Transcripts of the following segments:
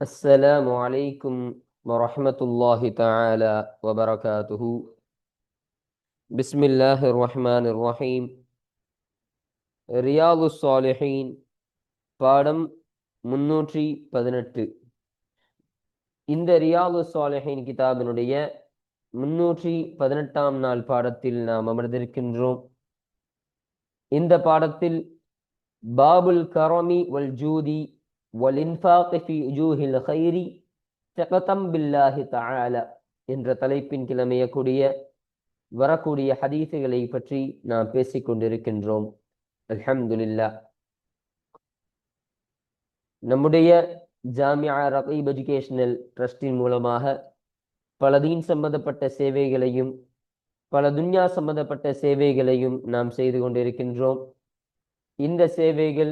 السلام عليكم ورحمة الله تعالى وبركاته بسم الله الرحمن الرحيم ரியாது சாலிஹீன் பாடம் முன்னூற்றி பதினெட்டு இந்த ரியாது சாலிஹீன் கிதாபினுடைய முன்னூற்றி பதினெட்டாம் நாள் பாடத்தில் நாம் அமர்ந்திருக்கின்றோம் இந்த பாடத்தில் பாபுல் கரமி வல் ஜூதி வலின்ஃபாக் ஃபி உஜூஹில் ஹைரி தகதம் பில்லாஹி தால என்ற தலைப்பின் கிளமையக்கூடிய வரக்கூடிய ஹதீசுகளை பற்றி நாம் பேசிக் கொண்டிருக்கின்றோம். அல்ஹம்துலில்லா நம்முடைய ஜாமியா ரகீப் எஜுகேஷனல் ட்ரஸ்டின் மூலமாக பல தீன் சம்பந்தப்பட்ட சேவைகளையும் பல துன்யா சம்பந்தப்பட்ட சேவைகளையும் நாம் செய்து கொண்டிருக்கின்றோம். இந்த சேவைகள்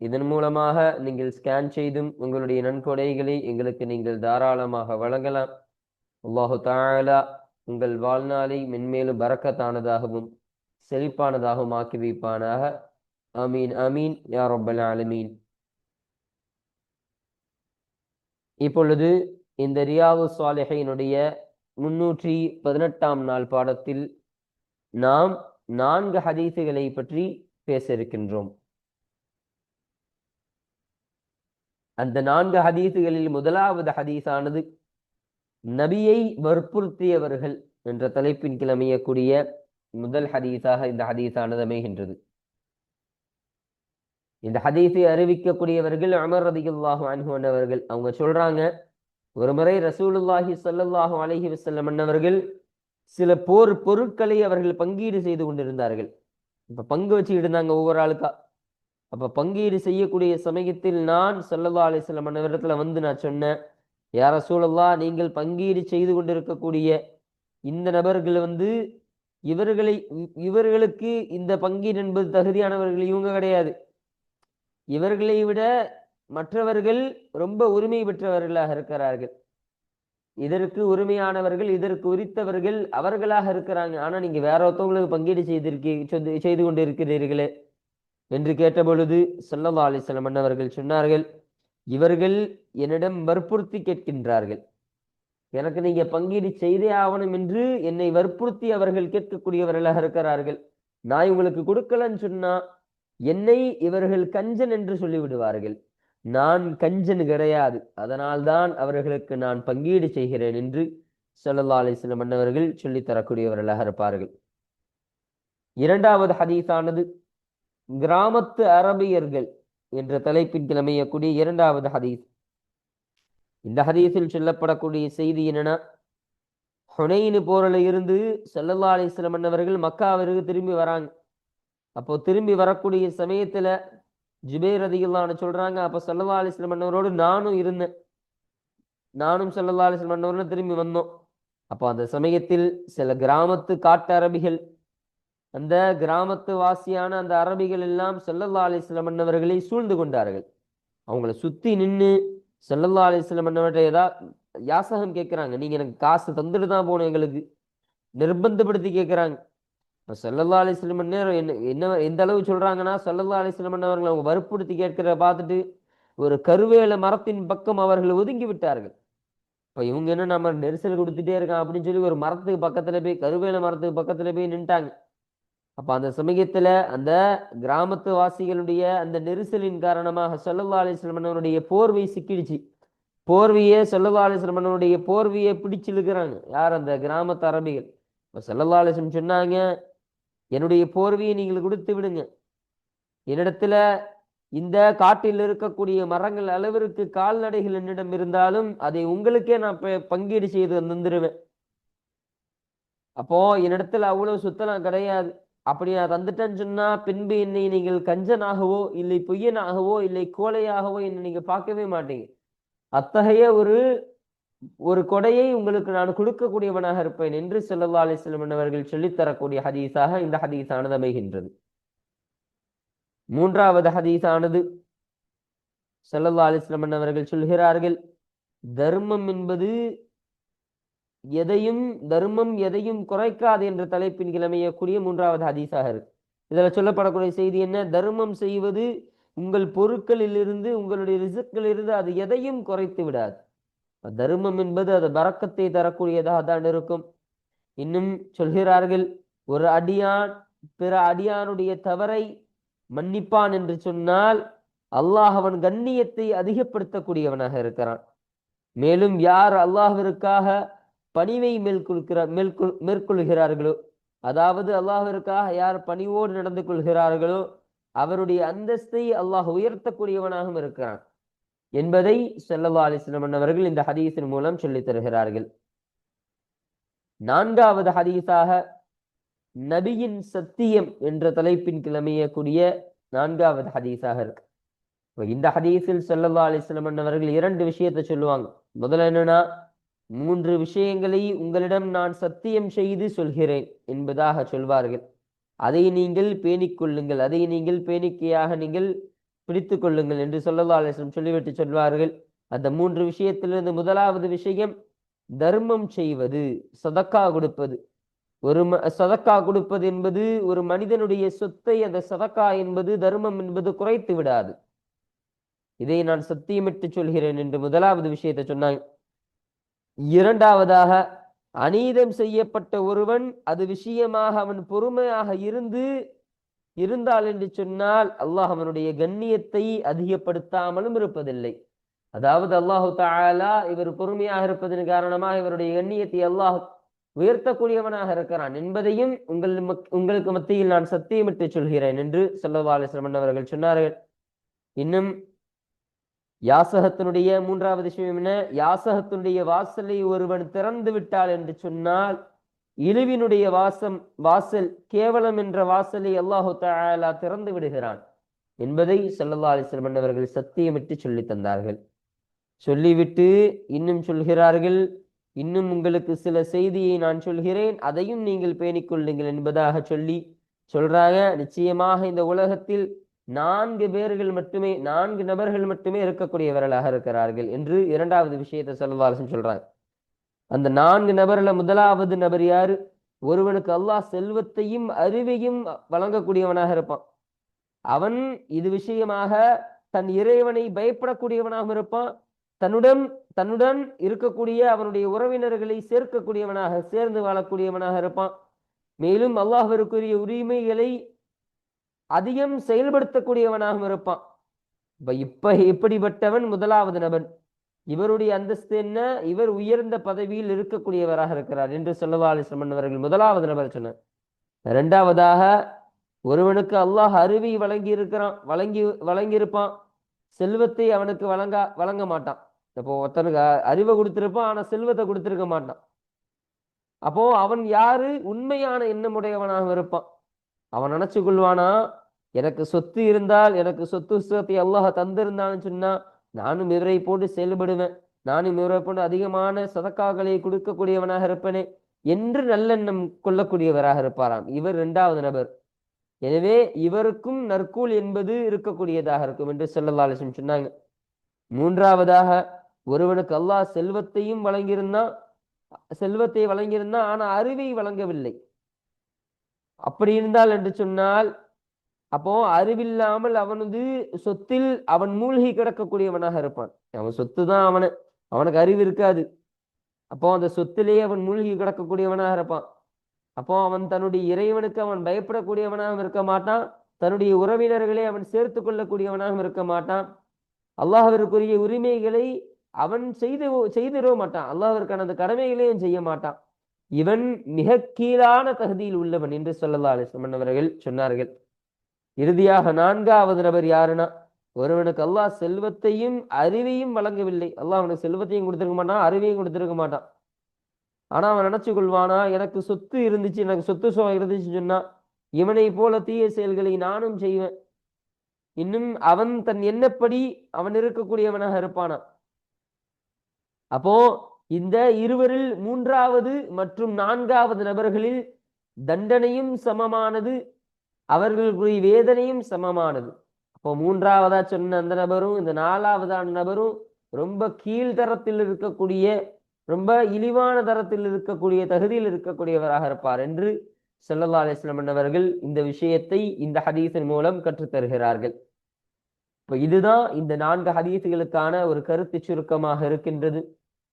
இதன் மூலமாக நீங்கள் ஸ்கேன் செய்தும் உங்களுடைய நன்கொடைகளை எங்களுக்கு நீங்கள் தாராளமாக வழங்கலாம். அல்லாஹு தாழலா உங்கள் வாழ்நாளை மென்மேலும் பறக்கத்தானதாகவும் செழிப்பானதாகவும் ஆக்கி வைப்பானாக. அமீன் அமீன் யார் ரப்பல் ஆலமீன். இப்பொழுது இந்த ரியாவு சாலிஹையினுடைய முன்னூற்றி பதினெட்டாம் நாள் பாடத்தில் நாம் நான்கு ஹதீசுகளை பற்றி பேச இருக்கின்றோம். அந்த நான்கு ஹதீசுகளில் முதலாவது ஹதீஸானது நபியை வற்புறுத்தியவர்கள் என்ற தலைப்பின் கிளமையக்கூடிய முதல் ஹதீஸாக இந்த ஹதீஸானது அமைகின்றது. இந்த ஹதீஸை அறிவிக்கக்கூடியவர்கள் அமர் ரதிகுல்லாஹு அன்ஹுவன் அவர்கள் அவங்க சொல்றாங்க ஒரு முறை ரசூலுல்லாஹி சல்லாஹூ அலஹி வசல்லம் அன்னவர்கள் சில போர் பொருட்களை அவர்கள் பங்கீடு செய்து கொண்டிருந்தார்கள். இப்ப பங்கு வச்சுக்கிட்டு இருந்தாங்க ஒவ்வொரு ஆளுக்கா? அப்போ பங்கீடு செய்யக்கூடிய சமயத்தில் நான் சல்லல்லா அலிஸ்லாம் அன்னவரத்துல வந்து நான் சொன்னேன் யார சூழல்லா நீங்கள் பங்கீடு செய்து கொண்டிருக்கக்கூடிய இந்த நபர்கள் வந்து இவர்களை இவர்களுக்கு இந்த பங்கீடு என்பது தகுதியானவர்கள் இவங்க கிடையாது. இவர்களை விட மற்றவர்கள் ரொம்ப உரிமை பெற்றவர்களாக இருக்கிறார்கள். இதற்கு உரிமையானவர்கள் இதற்கு உரித்தவர்கள் அவர்களாக இருக்கிறாங்க. ஆனா நீங்க வேற ஒருத்தவங்களுக்கு பங்கீடு செய்திருக்கீ செய்து கொண்டு இருக்கிறீர்களே என்று கேட்டபொழுது சல்லா அலிஸ்லாம் அவர்கள் சொன்னார்கள் இவர்கள் என்னிடம் வற்புறுத்தி கேட்கின்றார்கள். எனக்கு நீங்க பங்கீடு செய்தே ஆகணும் என்று என்னை வற்புறுத்தி அவர்கள் கேட்கக்கூடியவர்களாக இருக்கிறார்கள். நான் உங்களுக்கு கொடுக்கலன்னு சொன்னா என்னை இவர்கள் கஞ்சன் என்று சொல்லிவிடுவார்கள். நான் கஞ்சன் கிடையாது அதனால்தான் அவர்களுக்கு நான் பங்கீடு செய்கிறேன் என்று சொல்லல்லா அலிஸ்லம் மன்னவர்கள் சொல்லித்தரக்கூடியவர்களாக இருப்பார்கள். இரண்டாவது ஹதீஸானது கிராமத்து அரபியர்கள் என்ற தலைப்பின் கிளமையக்கூடிய இரண்டாவது ஹதீஸ். இந்த ஹதீஸில் சொல்லப்படக்கூடிய செய்தி என்னன்னா ஹுனைனு போரில் இருந்து செல்லல்லா அலிஸ்லம் அவர்கள் மக்காவிற்கு திரும்பி வராங்க. அப்போ திரும்பி வரக்கூடிய சமயத்துல ஜுபேர் அதிகல்லான்னு சொல்றாங்க அப்போ சல்லா அலிஸ்லம் மன்னவரோடு நானும் இருந்தேன். நானும் சல்லா அலிஸ்லம் மன்னவரும் திரும்பி வந்தோம். அப்போ அந்த சமயத்தில் சில கிராமத்து காட்டு அரபிகள் அந்த கிராமத்து வாசியான அந்த அரபிகள் எல்லாம் செல்லல்லா அலிஸ்லம் மன்னவர்களை சூழ்ந்து கொண்டார்கள். அவங்கள சுத்தி நின்று செல்லல்லா அலிஸ்லம் மன்னவர்கிட்ட ஏதா யாசகம் கேட்குறாங்க. நீங்க எனக்கு காசு தந்துட்டு தான் போகணும் எங்களுக்கு. நிர்பந்தப்படுத்தி கேட்குறாங்க. இப்போ செல்லல்லா அலிஸ்லம் நேரம் என்ன என்ன எந்த அளவு சொல்றாங்கன்னா செல்லல்லா அலிஸ்லம் அவர்கள் அவங்க வற்புறுத்தி கேட்கிறத பார்த்துட்டு ஒரு கருவேல மரத்தின் பக்கம் அவர்கள் ஒதுங்கி விட்டார்கள். இப்போ இவங்க என்ன நம்ம நெரிசல் கொடுத்துட்டே இருக்கான் அப்படின்னு சொல்லி ஒரு மரத்துக்கு பக்கத்துல போய் கருவேல மரத்துக்கு பக்கத்துல போய் நின்ட்டாங்க. அப்ப அந்த சமயத்துல அந்த கிராமத்து வாசிகளுடைய அந்த நெரிசலின் காரணமாக சொல்லல்லா அலிஸ்லமனவனுடைய போர்வை சிக்கிடுச்சு. போர்வையே சொல்லல்லா அலிஸ்லமனவனுடைய போர்வையை பிடிச்சிருக்கிறாங்க யார் அந்த கிராமத்து அரபிகள்? இப்போ சொல்லல்லா அலிஸ்லம் சொன்னாங்க என்னுடைய போர்வையை நீங்கள் கொடுத்து விடுங்க. என்னிடத்துல இந்த காட்டில் இருக்கக்கூடிய மரங்கள் அளவிற்கு கால்நடைகள் என்னிடம் இருந்தாலும் அதை உங்களுக்கே நான் பங்கீடு செய்து தந்துருவேன். அப்போ என்னிடத்துல அவ்வளவு சுத்தலாம் கிடையாது. அப்படி நான் தந்துட்டேன்னு சொன்னா பின்பு என்னை நீங்கள் கஞ்சனாகவோ இல்லை பொய்யனாகவோ இல்லை கோலையாகவோ என்னை நீங்க பார்க்கவே மாட்டீங்க. அத்தகைய ஒரு ஒரு கொடையை உங்களுக்கு நான் கொடுக்கக்கூடியவனாக இருப்பேன் என்று செல்லல்லா அலைஹி அவர்கள் சொல்லித்தரக்கூடிய ஹதீஸாக இந்த ஹதீஸானது அமைகின்றது. மூன்றாவது ஹதீஸானது செல்லல்லா அலைஹி அவர்கள் சொல்கிறார்கள் தர்மம் என்பது எதையும் தர்மம் எதையும் குறைக்காது என்ற தலைப்பின் கிழமையக்கூடிய மூன்றாவது ஹதீஸாக இருக்கு. இதில் சொல்லப்படக்கூடிய செய்தி என்ன? தர்மம் செய்வது உங்கள் பொருட்களிலிருந்து உங்களுடைய ரிசுக்களிலிருந்து அது எதையும் குறைத்து விடாது. தர்மம் என்பது அது பறக்கத்தை தரக்கூடியதாக தான் இருக்கும். இன்னும் சொல்கிறார்கள் ஒரு அடியான் பிற அடியானுடைய தவறை மன்னிப்பான் என்று சொன்னால் அல்லாஹ் அவன் கண்ணியத்தை அதிகப்படுத்தக்கூடியவனாக இருக்கிறான். மேலும் யார் அல்லாஹிற்காக பணிவை மேற்கொள்கிறார் மேற்கொள் மேற்கொள்கிறார்களோ அதாவது அல்லாஹிற்காக யார் பணிவோடு நடந்து கொள்கிறார்களோ அவருடைய அந்தஸ்தை அல்லாஹ் உயர்த்தக்கூடியவனாகவும் இருக்கிறான். என்பதை செல்லல்லா அலிஸ்லமன் அவர்கள் இந்த ஹதீஸின் மூலம் சொல்லித் தருகிறார்கள். நான்காவது ஹதீஸாக நபியின் சத்தியம் என்ற தலைப்பின் கிளமையக்கூடிய நான்காவது ஹதீஸாக இருக்கு. இந்த ஹதீஸில் செல்லல்லா அலிஸ்லமன் அவர்கள் இரண்டு விஷயத்தை சொல்லுவாங்க. முதல்ல என்னன்னா மூன்று விஷயங்களை உங்களிடம் நான் சத்தியம் செய்து சொல்கிறேன் என்பதாக சொல்வார்கள். அதை நீங்கள் பேணிக் கொள்ளுங்கள். அதை நீங்கள் பேணிக்கையாக நீங்கள் பிடித்து கொள்ளுங்கள் என்று ஸல்லல்லாஹு அலைஹி சொல்லிவிட்டு சொல்வார்கள். அந்த மூன்று விஷயத்திலிருந்து முதலாவது விஷயம் தர்மம் செய்வது சதக்கா கொடுப்பது. ஒரு ம சதக்கா கொடுப்பது என்பது ஒரு மனிதனுடைய சொத்தை அந்த சதக்கா என்பது தர்மம் என்பது குறைத்து விடாது. இதை நான் சத்தியமிட்டு சொல்கிறேன் என்று முதலாவது விஷயத்தை சொன்னாங்க. இரண்டாவதாக அநீதம் செய்யப்பட்ட ஒருவன் அது விஷயமாக அவன் பொறுமையாக இருந்து இருந்தால் என்று சொன்னால் அல்லாஹ் அவனுடைய கண்ணியத்தை அதிகப்படுத்தாமலும் இருப்பதில்லை. அதாவது அல்லாஹு தாலா இவர் பொறுமையாக இருப்பதன் காரணமாக இவருடைய கண்ணியத்தை அல்லாஹ் உயர்த்தக்கூடியவனாக இருக்கிறான் என்பதையும் உங்கள் உங்களுக்கு மத்தியில் நான் சத்தியமிட்டு சொல்கிறேன் என்று ஸல்லல்லாஹு அவர்கள் சொன்னார்கள். இன்னும் யாசகத்தினுடைய மூன்றாவது விஷயம் என்ன? யாசகத்தினுடைய வாசலை ஒருவன் திறந்து விட்டால் என்று சொன்னால் இழிவினுடைய வாசம் வாசல் கேவலம் என்ற வாசலை அல்லாஹு தாலா திறந்து விடுகிறான் என்பதை சல்லல்லா அலிஸ்லமன் அவர்கள் சத்தியமிட்டு சொல்லி தந்தார்கள். சொல்லிவிட்டு இன்னும் சொல்கிறார்கள் இன்னும் உங்களுக்கு சில செய்தியை நான் சொல்கிறேன் அதையும் நீங்கள் பேணிக்கொள்ளுங்கள் என்பதாக சொல்லி சொல்றாங்க. நிச்சயமாக இந்த உலகத்தில் நான்கு பேர்கள் மட்டுமே நான்கு நபர்கள் மட்டுமே இருக்கக்கூடியவர்களாக இருக்கிறார்கள் என்று இரண்டாவது விஷயத்தை செல்வாரசன் சொல்றாங்க. அந்த நான்கு நபர்ல முதலாவது நபர் யாரு? ஒருவனுக்கு அல்லாஹ் செல்வத்தையும் அறிவையும் வழங்கக்கூடியவனாக இருப்பான். அவன் இது விஷயமாக தன் இறைவனை பயப்படக்கூடியவனாகவும் இருப்பான். தன்னுடன் தன்னுடன் இருக்கக்கூடிய அவனுடைய உறவினர்களை சேர்க்கக்கூடியவனாக சேர்ந்து வாழக்கூடியவனாக இருப்பான். மேலும் அல்லாஹ்விற்குரிய உரிமைகளை அதிகம் செயல்படுத்தக்கூடியவனாகவும் இருப்பான். இப்ப இப்ப இப்படிப்பட்டவன் முதலாவது நபன்? இவருடைய அந்தஸ்து என்ன? இவர் உயர்ந்த பதவியில் இருக்கக்கூடியவராக இருக்கிறார் என்று ஸல்லல்லாஹு அலைஹி அவர்கள் முதலாவது நபர் சொன்னார். இரண்டாவதாக ஒருவனுக்கு அல்லாஹ் அருவி வழங்கி இருக்கிறான் வழங்கி வழங்கியிருப்பான். செல்வத்தை அவனுக்கு வழங்க வழங்க மாட்டான். இப்போ ஒருத்தனுக்கு அறிவை கொடுத்திருப்பான் ஆனா செல்வத்தை கொடுத்திருக்க மாட்டான். அப்போ அவன் யாரு? உண்மையான எண்ணமுடையவனாக இருப்பான். அவன் நினைச்சு கொள்வானா எனக்கு சொத்து இருந்தால் எனக்கு சொத்து சுகத்தை அல்லாஹ் தந்திருந்தான்னு சொன்னா நானும் இவரை போட்டு செயல்படுவேன். நானும் இவரை போட்டு அதிகமான சதக்காக்களை கொடுக்கக்கூடியவனாக இருப்பேனே என்று நல்லெண்ணம் கொள்ளக்கூடியவராக இருப்பாராம். இவர் இரண்டாவது நபர். எனவே இவருக்கும் நற்கூல் என்பது இருக்கக்கூடியதாக இருக்கும் என்று ஸல்லல்லாஹு சொன்னாங்க. மூன்றாவதாக ஒருவனுக்கு அல்லாஹ் செல்வத்தையும் வழங்கியிருந்தான் செல்வத்தை வழங்கியிருந்தான் ஆனா அறிவை வழங்கவில்லை. அப்படி இருந்தால் என்று சொன்னால் அப்போ அறிவில்லாமல் அவனது சொத்தில் அவன் மூழ்கி கிடக்கக்கூடியவனாக இருப்பான். அவன் சொத்து தான் அவனு. அவனுக்கு அறிவு இருக்காது. அப்போ அந்த சொத்திலேயே அவன் மூழ்கி கிடக்கக்கூடியவனாக இருப்பான். அப்போ அவன் தன்னுடைய இறைவனுக்கு அவன் பயப்படக்கூடியவனாகவும் இருக்க மாட்டான். தன்னுடைய உறவினர்களை அவன் சேர்த்து கொள்ளக்கூடியவனாகவும் இருக்க மாட்டான். அல்லாஹ்விற்குரிய உரிமைகளை அவன் செய்து செய்திட மாட்டான். அல்லாஹருக்கான அந்த கடமைகளையும் செய்ய மாட்டான். இவன் மிக கீழான தகுதியில் உள்ளவன் என்று ஸல்லல்லாஹு அலைஹி அவர்கள் சொன்னார்கள். இறுதியாக நான்காவது நபர் யாருன்னா ஒருவனுக்கு அல்லாஹ் செல்வத்தையும் அறிவையும் வழங்கவில்லை. அல்லாஹ் அவனுக்கு செல்வத்தையும் கொடுத்துருக்க மாட்டான் அறிவையும் கொடுத்துருக்க மாட்டான். ஆனா அவன் நினைச்சு கொள்வானா எனக்கு சொத்து இருந்துச்சு எனக்கு சொத்து சுகம் இருந்துச்சுன்னு சொன்னா இவனை போல தீய செயல்களை நானும் செய்வேன். இன்னும் அவன் தன் எண்ணப்படி அவன் இருக்கக்கூடியவனாக இருப்பானா? அப்போ இந்த இருவரில் மூன்றாவது மற்றும் நான்காவது நபர்களில் தண்டனையும் சமமானது அவர்களுக்குரிய வேதனையும் சமமானது. அப்போ மூன்றாவதா சொன்ன அந்த நபரும் இந்த நாலாவதான நபரும் ரொம்ப கீழ்தரத்தில் இருக்கக்கூடிய ரொம்ப இழிவான தரத்தில் இருக்கக்கூடிய தகுதியில் இருக்கக்கூடியவராக இருப்பார் என்று செல்லல்லா அலிஸ்லாம் அவர்கள் இந்த விஷயத்தை இந்த ஹதீஸின் மூலம் கற்றுத்தருகிறார்கள் இப்போ இப்ப இதுதான் இந்த நான்கு ஹதீஸுகளுக்கான ஒரு கருத்து சுருக்கமாக இருக்கின்றது.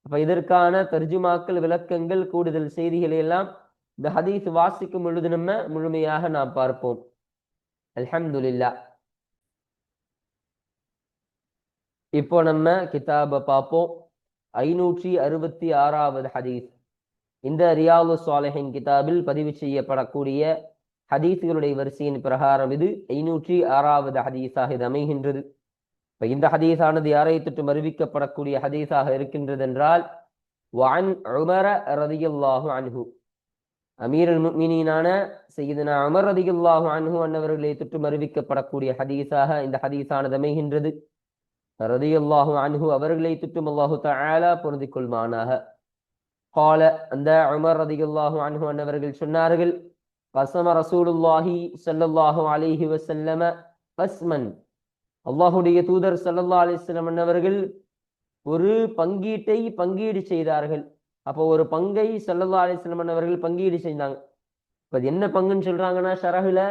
அப்ப இதற்கான தர்ஜுமாக்கள் விளக்கங்கள் கூடுதல் செய்திகளை எல்லாம் இந்த ஹதீஸ் வாசிக்கும் பொழுது நம்ம முழுமையாக நாம் பார்ப்போம். அல்ஹம்துல்லா இப்போ நம்ம கிதாபை பார்ப்போம். ஐநூற்றி அறுபத்தி ஆறாவது ஹதீஸ். இந்த ரியாலு சாலஹின் கிதாபில் பதிவு செய்யப்படக்கூடிய ஹதீஸ்களுடைய வரிசையின் பிரகாரம் இது. ஐநூற்றி ஆறாவது ஹதீஸாக இது அமைகின்றது. இப்போ இந்த ஹதீஸானது யாரை தொற்றும் அறிவிக்கப்படக்கூடிய ஹதீஸாக இருக்கின்றது என்றால் வான் உமர ரதியுல்லாஹு அன்ஹு. அமீர் மீனான செய்தனா அமர் ரதியுல்லாஹு அன்ஹு அன்னவர்களை தொற்றும் அறிவிக்கப்படக்கூடிய ஹதீஸாக இந்த ஹதீஸானது அமைகின்றது. ரதியுல்லாஹு அன்ஹு அவர்களை தொற்றும் அல்லாஹு தஆலா பொருந்திக் கொள்வானாக கால அந்த அமர் ரதியுல்லாஹு அன்ஹு அன்னவர்கள் சொன்னார்கள் கசம ரசூலுல்லாஹி ஸல்லல்லாஹு அலிஹி வசல்லம கஸ்மன் அல்லாஹுடைய தூதர் ஸல்லல்லாஹு அலிஸ்லம் அவர்கள் ஒரு பங்கீட்டை பங்கீடு செய்தார்கள். அப்போ ஒரு பங்கை ஸல்லல்லாஹு அலிஸ்லம் அவர்கள் பங்கீடு செய்தாங்க. இப்ப அது என்ன பங்குன்னு சொல்றாங்கன்னா ஷரகுல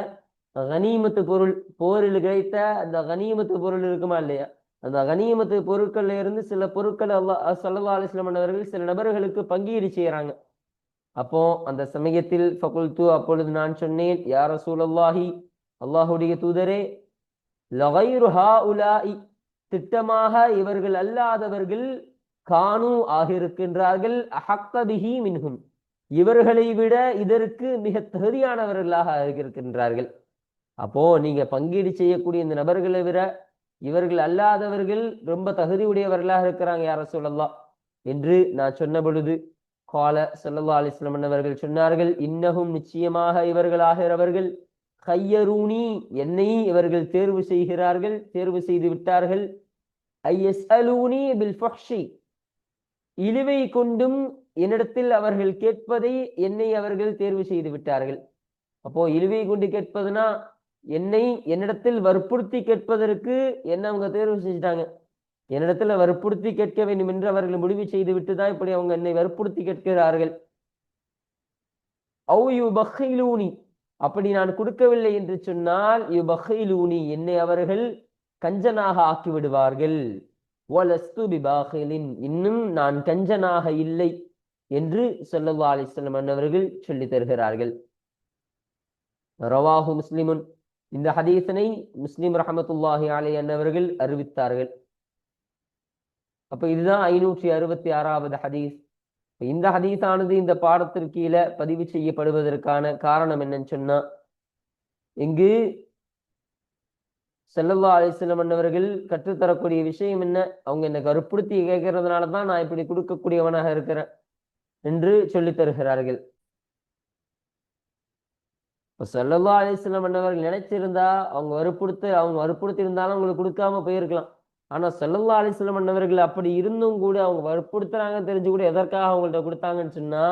கனிமத்து பொருள் போரில் கிடைத்த அந்த கனிமத்து பொருள் இருக்குமா இல்லையா? அந்த கனிமத்து பொருட்கள்ல இருந்து சில பொருட்கள் அல்லாஹ் சல்லா அலிஸ்லம் அவர்கள் சில நபர்களுக்கு பங்கீடு செய்கிறாங்க அப்போ அந்த சமயத்தில் ஃபகுல்து அப்பொழுது நான் சொன்னேன் யார ரசூலல்லாஹி அல்லாஹுடைய தூதரே திட்டமாக இவர்கள் அல்லாதவர்கள் காணு ஆகியிருக்கின்றார்கள். அஹக்க பிஹி மின்ஹும். இவர்களை விட இதற்கு மிக தகுதியானவர்களாக இருக்கின்றார்கள் அப்போ நீங்க பங்கீடு செய்யக்கூடிய இந்த நபர்களை விட இவர்கள் அல்லாதவர்கள் ரொம்ப தகுதி உடையவர்களாக இருக்கிறாங்க யார சொல்லலாம் என்று நான் சொன்ன பொழுது கால சொல்லல்லா அலிஸ்லமன் அவர்கள் சொன்னார்கள் இன்னகும் நிச்சயமாக இவர்களாகிறவர்கள் கையரூனி என்னை இவர்கள் தேர்வு செய்கிறார்கள் தேர்வு செய்து விட்டார்கள். ஐஎஸ் அலூனி பில் ஃபக்ஷி இழிவை கொண்டும் என்னிடத்தில் அவர்கள் கேட்பதை என்னை அவர்கள் தேர்வு செய்து விட்டார்கள். அப்போ இழிவை கொண்டு கேட்பதுனா என்னை என்னிடத்தில் வற்புறுத்தி கேட்பதற்கு என்ன அவங்க தேர்வு செஞ்சுட்டாங்க? என்னிடத்துல வற்புறுத்தி கேட்க வேண்டும் என்று அவர்கள் முடிவு செய்து விட்டு தான் இப்படி அவங்க என்னை வற்புறுத்தி கேட்கிறார்கள். அவு யு அப்படி நான் கொடுக்கவில்லை என்று சொன்னால் யு என்னை அவர்கள் கஞ்சனாக ஆக்கி விடுவார்கள் இன்னும் நான் கஞ்சனாக இல்லை என்று சொல்லல்லா அலிஸ்லம் அன்னவர்கள் சொல்லித் தருகிறார்கள். ரவாஹு முஸ்லிமுன். இந்த ஹதீசனை முஸ்லிம் ரஹமத்துல்லாஹி அலை அன்னவர்கள் அறிவித்தார்கள். அப்ப இதுதான் ஐநூற்றி அறுபத்தி ஆறாவது ஹதீஸ். இந்த ஹதீஸானது இந்த பாடத்திற்கு கீழே பதிவு செய்யப்படுவதற்கான காரணம் என்னன்னு சொன்னா இங்கு செல்லல்லா அலிஸ்லம் அண்ணவர்கள் கற்றுத்தரக்கூடிய விஷயம் என்ன? அவங்க என்னை கருப்படுத்தி கேட்கறதுனால தான் நான் இப்படி கொடுக்கக்கூடியவனாக இருக்கிறேன் என்று சொல்லி தருகிறார்கள். இப்போ செல்லல்லா அலிஸ்லம் அண்ணவர்கள் நினைச்சிருந்தா அவங்க வற்புறுத்து அவங்க வற்புறுத்தி இருந்தாலும் அவங்களுக்கு கொடுக்காம போயிருக்கலாம். ஆனா செல்லல்லா அலிஸ்லம் அண்ணவர்கள் அப்படி இருந்தும் கூட அவங்க வற்புறுத்துறாங்க தெரிஞ்சு கூட எதற்காக அவங்கள்ட்ட கொடுத்தாங்கன்னு சொன்னா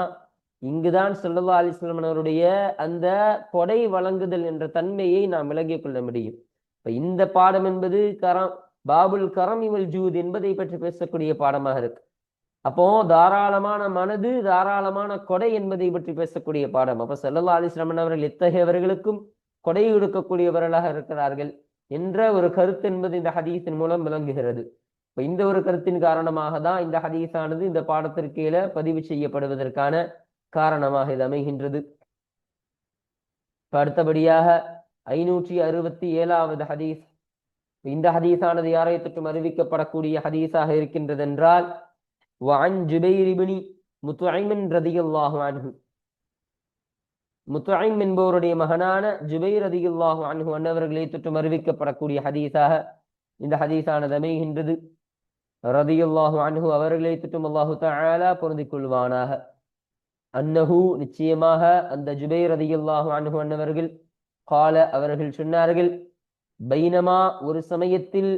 இங்குதான் செல்லல்லா அலிஸ்லம் அன்னவருடைய அந்த கொடை வழங்குதல் என்ற தன்மையை நாம் விளங்கிக் கொள்ள முடியும். இப்ப இந்த பாடம் என்பது கரம் பாபுல் கரம் இவள் ஜூத் என்பதை பற்றி பேசக்கூடிய பாடமாக இருக்கு. அப்போ தாராளமான மனது தாராளமான கொடை என்பதை பற்றி பேசக்கூடிய பாடம். அப்ப செல்லல்லா அலிஸ்லாமன் அவர்கள் இத்தகையவர்களுக்கும் கொடை கொடுக்கக்கூடியவர்களாக இருக்கிறார்கள். என்ற ஒரு கருத்து என்பது இந்த ஹதீஸின் மூலம் விளங்குகிறது இப்ப இந்த ஒரு கருத்தின் காரணமாக தான் இந்த ஹதீஸானது இந்த பாடத்திற்கு கீழே பதிவு செய்யப்படுவதற்கான காரணமாக இது அமைகின்றது இப்ப அடுத்தபடியாக ஐநூற்றி அறுபத்தி ஏழாவது ஹதீஸ் இந்த ஹதீஸானது யாரை தொற்றும் அறிவிக்கப்படக்கூடிய ஹதீஸாக இருக்கின்றது என்றால் وعن جبير بن مطعم رضي الله عنه முத்தாயிம் என்பவருடைய மகனான ஜுபைர் அதிகுல்லாஹு அன்ஹு அன்னவர்களை தொற்றும் அறிவிக்கப்படக்கூடிய ஹதீஸாக இந்த ஹதீஸானது அமைகின்றது ரதியுல்லாஹு அன்ஹு அவர்களை தொற்றும் அல்லாஹு தஆலா பொருந்திக் கொள்வானாக. அன்னஹு நிச்சயமாக அந்த ஜுபைர் ரதியுல்லாஹு அன்ஹு அன்னவர்கள் கால அவர்கள் சொன்னார்கள் பைனமா ஒரு சமயத்தில்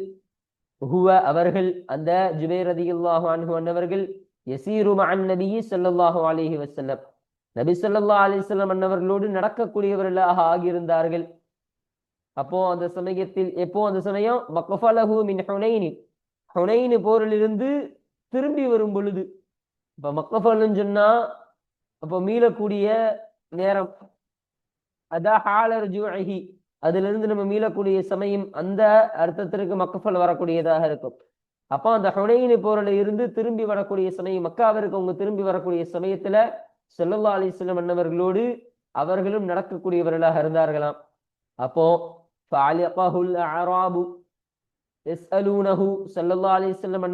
ஹுவ அவர்கள் அந்த ஜுபை ரதியுல்லாஹு அன்ஹு அன்னவர்கள் யசீரு மஅன் நபியி ஸல்லல்லாஹு அலைஹி வஸல்லம் நபி ஸல்லல்லாஹு அலைஹி அன்னவர்களோடு நடக்கக்கூடியவர்களாக ஆகியிருந்தார்கள். அப்போ அந்த சமயத்தில் எப்போ அந்த சமயம்? மக்ஃபலஹு மின் ஹுனைனி. ஹுனைனி போரிலிருந்து திரும்பி வரும் பொழுது. இப்ப மக்ஃபல்னு சொன்னா அப்போ மீளக்கூடிய நேரம். அதான் ஹாலர் ஜூஹி அதுல இருந்து நம்ம மீளக்கூடிய சமயம் அந்த அர்த்தத்திற்கு மக்கஃபல் வரக்கூடியதாக இருக்கும். அப்போ அந்த ஹுனைனு போரில் இருந்து திரும்பி வரக்கூடிய சமயம் மக்காவிற்கு அவங்க திரும்பி வரக்கூடிய சமயத்துல செல்லல்லா அலிஸ்லம் வஸல்லம் அவர்களும் நடக்கக்கூடியவர்களாக இருந்தார்களாம். அப்போ ஃபாலிகஹுல் அராபு எஸ்அலூனஹு ஸல்லல்லாஹு அலைஹி வஸல்லம்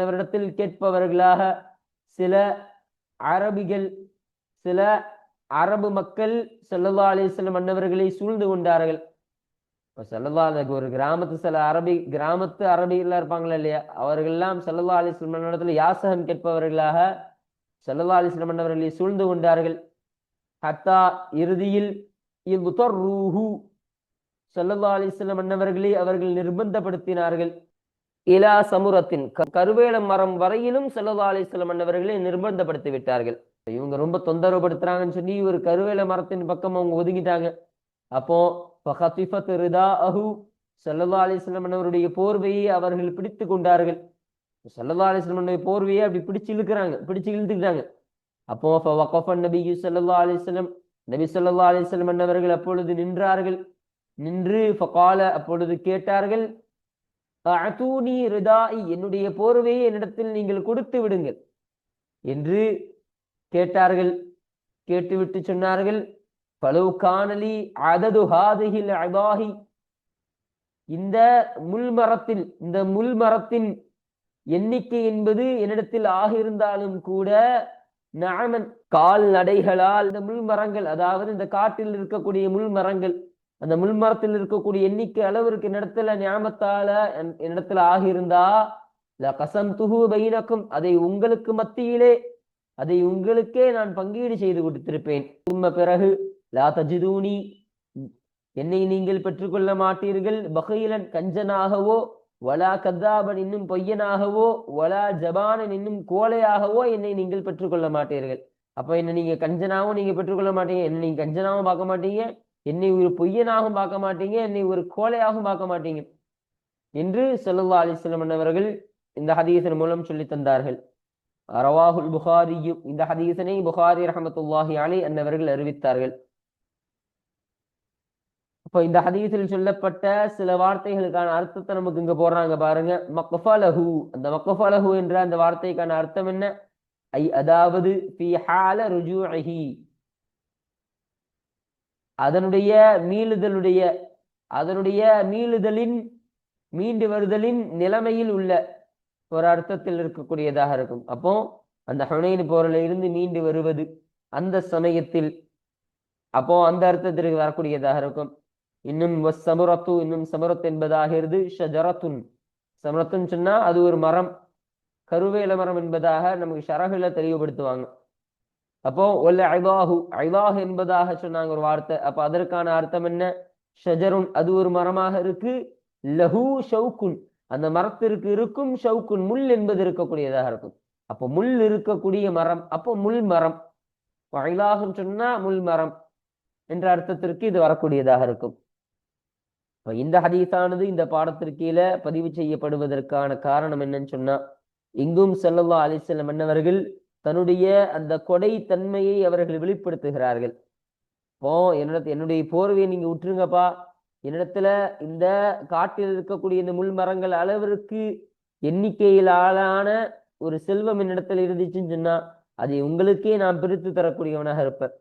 கேட்பவர்களாக சில அரபிகள் சில அரபு மக்கள் செல்லல்லா அலிஸ்லம் மன்னவர்களை சூழ்ந்து கொண்டார்கள். இப்போ செல்லல்லா ஒரு கிராமத்து சில அரபி கிராமத்து அரபிகள்லாம் இருப்பாங்களா இல்லையா? அவர்கள்லாம் ஸல்லல்லாஹு அலைஹி வஸல்லம் அன்னவரிடத்தில் யாசகம் கேட்பவர்களாக செல்லல்லா அலைஹி வஸல்லம் சூழ்ந்து கொண்டார்கள். ஹத்தா இறுதியில் ரூஹு செல்லல்லா அலைஹி வஸல்லம் அன்னவர்களை அவர்கள் நிர்பந்தப்படுத்தினார்கள். இலா சமுரத்தின் க- கருவேல மரம் வரையிலும் செல்லல்லா அலைஹி அன்னவர்களை நிர்பந்தப்படுத்தி விட்டார்கள். இவங்க ரொம்ப தொந்தரவுப்படுத்துறாங்கன்னு சொல்லி ஒரு கருவேல மரத்தின் பக்கம் அவங்க ஒதுங்கிட்டாங்க. அப்போ ஃபஹதிஃபத் ரிதாஅஹு. ஸல்லல்லாஹு அலைஹி வஸல்லம் அன்னவருடைய போர்வையை அவர்கள் பிடித்து கொண்டார்கள். ஸல்லல்லாஹு அலிஸ்லமனுடைய வஸல்லம் போர்வையை அப்படி பிடிச்சு இழுக்கிறாங்க பிடிச்சு இழுத்துக்கிட்டாங்க. அப்போ ஃபவகஃப நபியு ஸல்லல்லாஹு அலைஹி நபி சொல்லா அலிஸ்லம் என்னவர்கள் அப்பொழுது நின்றார்கள். நின்று ஃபகால அப்பொழுது கேட்டார்கள் அஅதூனி ரிதாஇ என்னுடைய போர்வையை என்னிடத்தில் நீங்கள் கொடுத்து விடுங்கள். என்று கேட்டார்கள். கேட்டுவிட்டு சொன்னார்கள் பலவு காணலி அதது ஹாதுகில் அபாஹி இந்த முள்மரத்தில் இந்த முள்மரத்தின் எண்ணிக்கை என்பது என்னிடத்தில் ஆகியிருந்தாலும் கூட நாமன் கால்நடைகளால் இந்த முள்மரங்கள் அதாவது இந்த காட்டில் இருக்கக்கூடிய முள்மரங்கள் அந்த முள்மரத்தில் இருக்கக்கூடிய எண்ணிக்கை அளவிற்கு என்னிடத்துல ஞாபகத்தால என்- என்னிடத்துல ஆகியிருந்தா ல கசம் துகு பைனக்கும் அதை உங்களுக்கு மத்தியிலே அதை உங்களுக்கே நான் பங்கீடு செய்து கொடுத்திருப்பேன். உம்ம பிறகு லா தஜிதூனி என்னை நீங்கள் பெற்றுக்கொள்ள மாட்டீர்கள் பகையிலன் கஞ்சனாகவோ வலா கத்தாபன் இன்னும் பொய்யனாகவோ வலா ஜபானன் இன்னும் கோலையாகவோ என்னை நீங்கள் பெற்றுக்கொள்ள மாட்டீர்கள். அப்ப என்ன நீங்க கஞ்சனாவும் நீங்க பெற்றுக்கொள்ள மாட்டீங்க என்ன நீங்க கஞ்சனாவும் பார்க்க மாட்டீங்க என்னை ஒரு பொய்யனாகவும் பார்க்க மாட்டீங்க என்னை ஒரு கோலையாகவும் பார்க்க மாட்டீங்க என்று சொல்லல்லா அலைஹி அவர்கள் இந்த ஹதீசன் மூலம் சொல்லி தந்தார்கள். ரவாஹுல் புகாரியும் இந்த ஹதீசனை புகாரி ரஹமத்துல்லாஹி அலி அன்னவர்கள் அறிவித்தார்கள். அப்போ இந்த ஹதீஸில் சொல்லப்பட்ட சில வார்த்தைகளுக்கான அர்த்தத்தை நமக்கு இங்க போடுறாங்க பாருங்க. மக்கஃபலஹு அந்த மக்கஃபலஹு என்ற அந்த வார்த்தைக்கான அர்த்தம் என்ன? ஐ அதாவது ஹால அதனுடைய மீளுதலுடைய அதனுடைய மீளுதலின் மீண்டு வருதலின் நிலைமையில் உள்ள ஒரு அர்த்தத்தில் இருக்கக்கூடியதாக இருக்கும். அப்போ அந்த ஹுனைன் போரில் இருந்து மீண்டு வருவது அந்த சமயத்தில் அப்போ அந்த அர்த்தத்திற்கு வரக்கூடியதாக இருக்கும். இன்னும் சமுரத்து இன்னும் சமுரத் என்பதாகிறது ஷஜரத்துன். சமரத்துன்னு சொன்னா அது ஒரு மரம். கருவேல மரம் என்பதாக நமக்கு ஷரகுல தெளிவுபடுத்துவாங்க. அப்போ ஒல்ல ஐவாஹு ஐவாஹ் என்பதாக சொன்னாங்க ஒரு வார்த்தை. அப்ப அதற்கான அர்த்தம் என்ன? ஷஜருன் அது ஒரு மரமாக இருக்கு. லஹு ஷவுக்குன் அந்த மரத்திற்கு இருக்கும் ஷவுக்குன் முள் என்பது இருக்கக்கூடியதாக இருக்கும். அப்போ முள் இருக்கக்கூடிய மரம். அப்போ முள் மரம். ஐலாகும் சொன்னா முள் மரம். என்ற அர்த்தத்திற்கு இது வரக்கூடியதாக இருக்கும். இந்த ஹதீஸானது இந்த பாடத்திற்கீழ பதிவு செய்யப்படுவதற்கான காரணம் என்னன்னு சொன்னா இங்கும் செல்லல்லா அலிசல்லம் வஸல்லம் தன்னுடைய அந்த கொடை தன்மையை அவர்கள் வெளிப்படுத்துகிறார்கள். போ என்னிடத்து என்னுடைய போர்வையை நீங்க விட்டுருங்கப்பா என்னிடத்துல இந்த காட்டில் இருக்கக்கூடிய இந்த முள் மரங்கள் அளவிற்கு எண்ணிக்கையிலான ஆளான ஒரு செல்வம் என்னிடத்துல இருந்துச்சுன்னு சொன்னா அதை உங்களுக்கே நான் பிரித்து தரக்கூடியவனாக இருப்பேன்.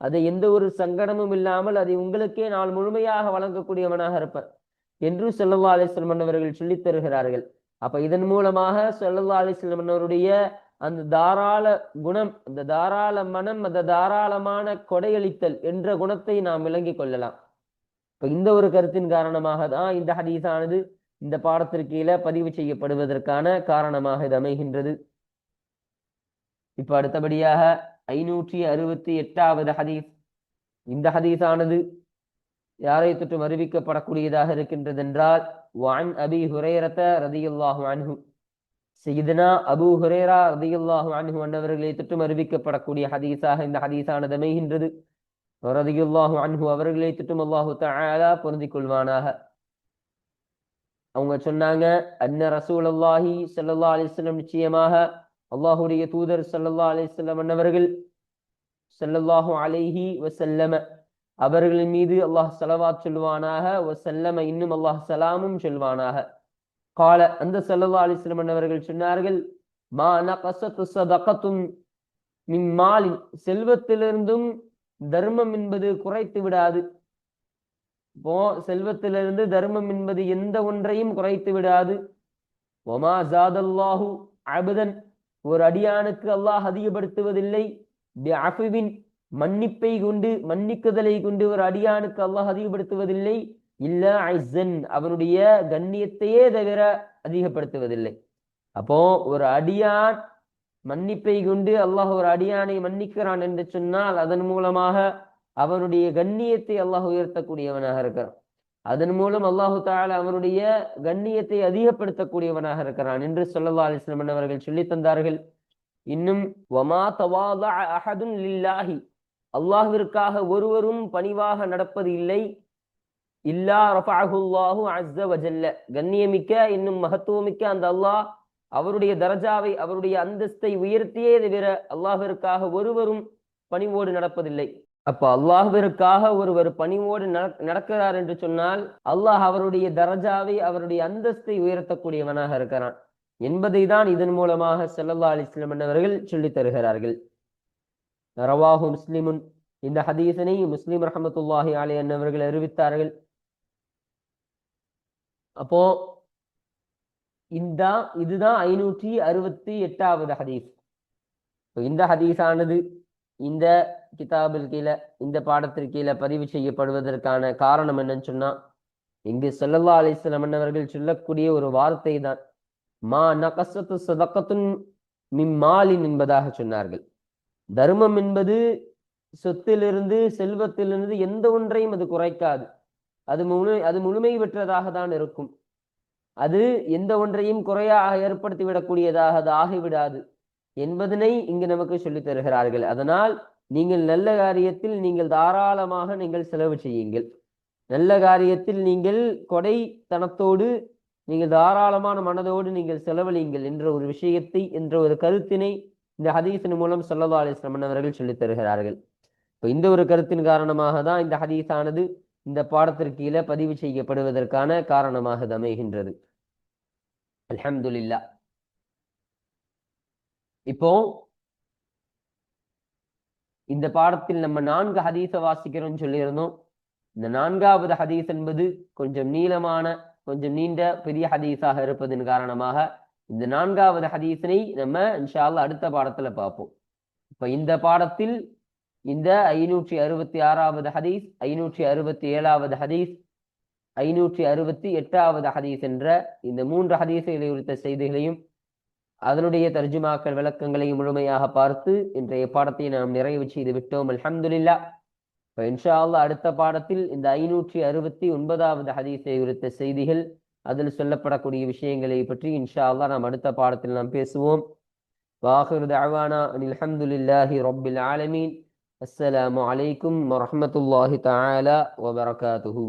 அதை எந்த ஒரு சங்கடமும் இல்லாமல் அதை உங்களுக்கே நான் முழுமையாக வழங்கக்கூடியவனாக இருப்பேன் என்று செல்லல்லா அலைஹி அவர்கள் சொல்லித் தருகிறார்கள். அப்ப இதன் மூலமாக செல்லல்லா அலைஹி அவருடைய அந்த தாராள குணம் அந்த தாராள மனம் அந்த தாராளமான கொடையளித்தல் என்ற குணத்தை நாம் விளங்கிக் கொள்ளலாம். இப்ப இந்த ஒரு கருத்தின் காரணமாக தான் இந்த ஹதீஸானது இந்த பாடத்திற்கீழ பதிவு செய்யப்படுவதற்கான காரணமாக இது அமைகின்றது. இப்ப அடுத்தபடியாக ஐநூற்றி அறுபத்தி எட்டாவது ஹதீஸ். இந்த ஹதீஸானது யாரை தொற்றும் அறிவிக்கப்படக்கூடியதாக இருக்கின்றது என்றால் வான் அபி ஹுரேரத ரதியுல்லாஹு அன்ஹு. செய்தனா அபு ஹுரேரா ரதியுல்லாஹு அன்ஹு அன்னவர்களை தொற்றும் அறிவிக்கப்படக்கூடிய ஹதீஸாக இந்த ஹதீஸானது அமைகின்றது. ரதியுல்லாஹு அன்ஹு அவர்களை தொற்றும் அல்லாஹு தஆலா பொருந்திக் கொள்வானாக. அவங்க சொன்னாங்க அன்ன ரசூல் அல்லாஹி சல்லா அலிஸ்லம் நிச்சயமாக அல்லாஹுடைய தூதர் சல்லல்லா அலிசல்லம் அன்னவர்கள் சல்லல்லாஹு அலைஹி வசல்லம அவர்களின் மீது அல்லாஹ் சலவாத் சொல்வானாக வசல்லம இன்னும் அல்லாஹ் சலாமும் சொல்வானாக. கால அந்த சல்லல்லா அலிஸ்லம் அன்னவர்கள் சொன்னார்கள் மா நகசத்து சதகத்தும் மிம்மாலின் செல்வத்திலிருந்தும் தர்மம் என்பது குறைத்து விடாது. இப்போ செல்வத்திலிருந்து தர்மம் என்பது எந்த ஒன்றையும் குறைத்து விடாது. ஒமா ஜாதல்லாஹு அபுதன். ஒரு அடியானுக்கு அல்லாஹ் அதிகப்படுத்துவதில்லை. அஃபிவின் மன்னிப்பை கொண்டு மன்னிக்குதலை கொண்டு ஒரு அடியானுக்கு அல்லாஹ் அதிகப்படுத்துவதில்லை. இல்ல ஐசன் அவனுடைய கண்ணியத்தையே தவிர அதிகப்படுத்துவதில்லை. அப்போ ஒரு அடியான் மன்னிப்பை கொண்டு அல்லாஹ் ஒரு அடியானை மன்னிக்கிறான் என்று சொன்னால் அதன் மூலமாக அவனுடைய கண்ணியத்தை அல்லாஹ் உயர்த்தக்கூடியவனாக இருக்கிறான். அதன் மூலம் அல்லாஹு தால அவனுடைய கண்ணியத்தை அதிகப்படுத்தக்கூடியவனாக இருக்கிறான் என்று சொல்லல்லா அலிஸ்லம் அவர்கள் சொல்லி தந்தார்கள். இன்னும் வமா தவாதா அஹதுன் லில்லாஹி. அல்லாஹிற்காக ஒருவரும் பணிவாக நடப்பது இல்லை. இல்லா ரஃபாஹுல்லாஹு அஸ்ஸ வஜல்ல. கண்ணியமிக்க இன்னும் மகத்துவமிக்க அந்த அல்லாஹ் அவருடைய தரஜாவை அவருடைய அந்தஸ்தை உயர்த்தியே தவிர அல்லாஹிற்காக ஒருவரும் பணிவோடு நடப்பதில்லை. அப்ப அல்லாஹுவிற்காக ஒருவர் பணிவோடு நடக்கிறார் என்று சொன்னால் அல்லாஹ் அவருடைய தரஜாவை அவருடைய அந்தஸ்தை உயர்த்தக்கூடியவனாக இருக்கிறான். என்பதை தான் இதன் மூலமாக செல்லல்லா அலிஸ்லம் அவர்கள் சொல்லித் தருகிறார்கள். ரவாஹு முஸ்லிமுன். இந்த ஹதீசனை முஸ்லிம் ரஹமத்துல்லாஹி அலி அவர்கள் அறிவித்தார்கள். அப்போ இந்த இதுதான் ஐநூற்றி அறுபத்தி எட்டாவது ஹதீஸ். இந்த ஹதீஸானது இந்த கிதாபில் கீழே இந்த பாடத்திற்கு கீழே பதிவு செய்யப்படுவதற்கான காரணம் என்னன்னு சொன்னா இங்கு செல்லல்லா அலிஸ்லம் அவர்கள் சொல்லக்கூடிய ஒரு வார்த்தை தான். மா நகசத்து சதக்கத்துன் மிம்மாலின் என்பதாக சொன்னார்கள். தர்மம் என்பது சொத்திலிருந்து செல்வத்திலிருந்து எந்த ஒன்றையும் அது குறைக்காது. அது முழு அது முழுமை பெற்றதாக தான் இருக்கும். அது எந்த ஒன்றையும் குறையாக ஏற்படுத்தி விடக்கூடியதாக அது ஆகிவிடாது என்பதனை இங்கு நமக்கு சொல்லித் தருகிறார்கள். அதனால் நீங்கள் நல்ல காரியத்தில் நீங்கள் தாராளமாக நீங்கள் செலவு செய்யுங்கள். நல்ல காரியத்தில் நீங்கள் கொடைத்தனத்தோடு நீங்கள் தாராளமான மனதோடு நீங்கள் செலவழியுங்கள் என்ற ஒரு விஷயத்தை என்ற ஒரு கருத்தினை இந்த ஹதீஸின் மூலம் சொல்லதா அலிஸ்லமன் அவர்கள் சொல்லித் தருகிறார்கள். இப்போ இந்த ஒரு கருத்தின் காரணமாக தான் இந்த ஹதீஸானது இந்த பாடத்திற்கு கீழே பதிவு செய்யப்படுவதற்கான காரணமாக அமைகின்றது. அலமதுல்லா இப்போ இந்த பாடத்தில் நம்ம நான்கு ஹதீஸ வாசிக்கிறோம்னு சொல்லியிருந்தோம். இந்த நான்காவது ஹதீஸ் என்பது கொஞ்சம் நீளமான கொஞ்சம் நீண்ட பெரிய ஹதீஸாக இருப்பதன் காரணமாக இந்த நான்காவது ஹதீஸினை நம்ம இன்ஷால்லா அடுத்த பாடத்துல பார்ப்போம். இப்ப இந்த பாடத்தில் இந்த ஐநூற்றி அறுபத்தி ஆறாவது ஹதீஸ் ஐநூற்றி அறுபத்தி ஏழாவது ஹதீஸ் ஐநூற்றி அறுபத்தி எட்டாவது ஹதீஸ் என்ற இந்த மூன்று ஹதீஸுகளை குறித்த செய்திகளையும் அதனுடைய தர்ஜுமாக்கள் விளக்கங்களையும் முழுமையாக பார்த்து இன்றைய பாடத்தை நாம் நிறைவு செய்து விட்டோம். அலமதுல்லா இப்போ இன்ஷா அல்லா அடுத்த பாடத்தில் இந்த ஐநூற்றி அறுபத்தி ஒன்பதாவது ஹதீஸை குறித்த செய்திகள் அதில் சொல்லப்படக்கூடிய விஷயங்களை பற்றி இன்ஷா அல்லா நாம் அடுத்த பாடத்தில் நாம் பேசுவோம். வாஹிர் ரொபில் அனில் ஆலமீன். அஸ்ஸலாமு அலைக்கும் வரமத்துல்லாஹி தாலா வபரகாத்துஹு.